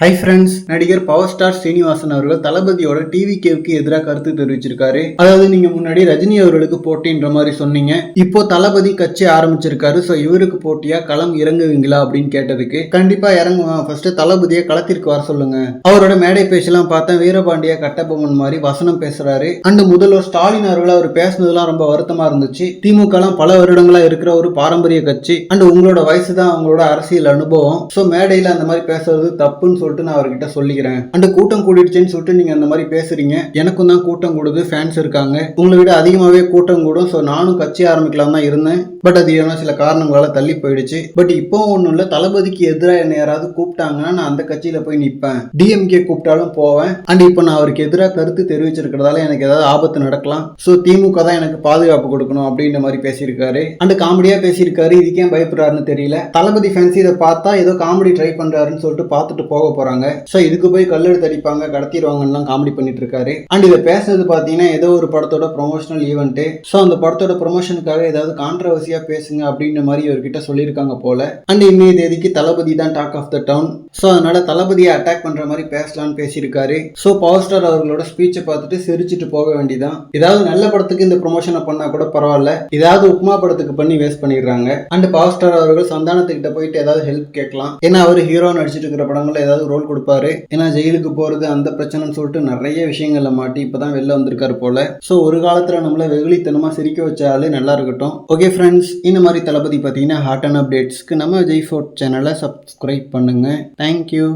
High friends நடிகர் power star Srinivasan அவர்கள் தளபதியோட டிவி கேவுக்கு எதிராக கருத்து தெரிவிச்சிருக்காரு. அதாவது நீங்க முன்னாடி ரஜினி அவர்களுக்கு போட்டின்ற மாதிரி சொன்னீங்க. இப்போ தளபதி கட்சி ஆரம்பிச்சிருக்காரு. ஸோ இவருக்கு போட்டியா? களம் இறங்குவீங்களா? அப்படின்னு கேட்டதுக்கு கண்டிப்பா இறங்குவேன். ஃபர்ஸ்ட் தளபதியை களத்திற்கு வர சொல்லுங்க. அவரோட மேடை பேச்செல்லாம் பார்த்தேன். வீரபாண்டிய கட்டபொம்மன் மாதிரி வசனம் பேசுறாரு. அண்ட் முதல்வர் ஸ்டாலின் அவர்கள் அவர் பேசுனதுலாம் ரொம்ப வருத்தமா இருந்துச்சு. திமுக எல்லாம் பல வருடங்களா இருக்கிற ஒரு பாரம்பரிய கட்சி. அண்ட் உங்களோட வயசு தான் அவங்களோட அரசியல் அனுபவம். ஸோ மேடையில் அந்த மாதிரி பேசுறது தப்புன்னு சொல்லிட்டு நான் அவர்கிட்ட சொல்லிக்கிறேன். அந்த கூட்டம் கூடிடுச்சுன்னு சொல்லிட்டு நீங்க அந்த மாதிரி பேசுறீங்க. எனக்கும் தான் கூட்டம் கூடுது ஃபேன்ஸ் இருக்காங்க. உங்களை விட அதிகமாகவே கூட்டம் கூடும். ஸோ நானும் கட்சி ஆரம்பிக்கலாம் தான் இருந்தேன். பட் அது ஏன்னா சில காரணங்களால தள்ளி போயிடுச்சு. பட் இப்போ ஒன்றும் இல்லை. தளபதிக்கு எதிராக என்ன யாராவது கூப்பிட்டாங்கன்னா நான் அந்த கட்சியில போய் நிற்பேன் டிஎம்கே கூப்பிட்டாலும் போவேன். அண்ட் இப்போ நான் அவருக்கு எதிராக கருத்து தெரிவிச்சிருக்கிறதால எனக்கு ஏதாவது ஆபத்து நடக்கலாம். ஸோ திமுக தான் எனக்கு பாதுகாப்பு கொடுக்கணும் அப்படின்ற மாதிரி பேசியிருக்காரு. அண்ட் காமெடியா பேசியிருக்காரு. இதுக்கே பயப்படுறாருன்னு தெரியல. தளபதி ஃபேன்ஸ் இதை பார்த்தா ஏதோ காமெடி ட்ரை பண்றாருன்னு சொல்லிட்டு பார்த்துட்டு போக போறாங்க. ஸோ இதுக்கு போய் கல்லெடுத்து அடிப்பாங்க. கடத்திடுவாங்கலாம் காமெடி பண்ணிட்டு இருக்காரு அண்ட் இதை பேசுறது பார்த்தீங்கன்னா ஏதோ ஒரு படத்தோட ப்ரொமோஷனல் ஈவெண்ட் ஸோ அந்த படத்தோட ப்ரொமோஷனுக்காக ஏதாவது கான்ட்ரவர்சியா பேசுங்க அப்படின்ற மாதிரி இவர்கிட்ட சொல்லியிருக்காங்க போல. அண்ட் இன்னைய தேதிக்கு தளபதி தான் talk of the town so அதனால தளபதியை அட்டாக் பண்ற மாதிரி பேசலாம்னு பேசியிருக்காரு. ஸோ பவர் ஸ்டார் அவர்களோட ஸ்பீச்சை பார்த்துட்டு சிரிச்சிட்டு போக வேண்டியதான் ஏதாவது நல்ல படத்துக்கு இந்த ப்ரொமோஷனை பண்ணா கூட பரவாயில்ல. ஏதாவது உப்மா படத்துக்கு பண்ணி வேஸ்ட் பண்ணிடுறாங்க. அண்ட் பவர் ஸ்டார் அவர்கள் சந்தானத்துக்கிட்ட போயிட்டு ஏதாவது ஹெல்ப் கேட்கலாம். ஏன்னா அவர் ஹீரோ நடிச்சிட்டு இருக்கிற படங்கள்ல ஏதாவது ரோல் கொடுப்பாரு. ஏன்னா ஜெயிலுக்கு போறது அந்த பிரச்சனைன்னு சொல்லிட்டு நிறைய விஷயங்கள்ல மாட்டி இப்பதான் வெளில வந்திருக்காரு போல. ஸோ ஒரு காலத்துல நம்மள வெகுளித்தனமா சிரிக்க வச்சாலே நல்லா இருக்கட்டும். ஓகே ஃப்ரெண்ட்ஸ் இந்த மாதிரி தளபதி பார்த்தீங்கன்னா ஹாட் அண்ட் அப்டேட்ஸ்க்கு நம்ம ஜெய் ஃபோர்ட் சேனலை சப்ஸ்கிரைப் பண்ணுங்க. Thank you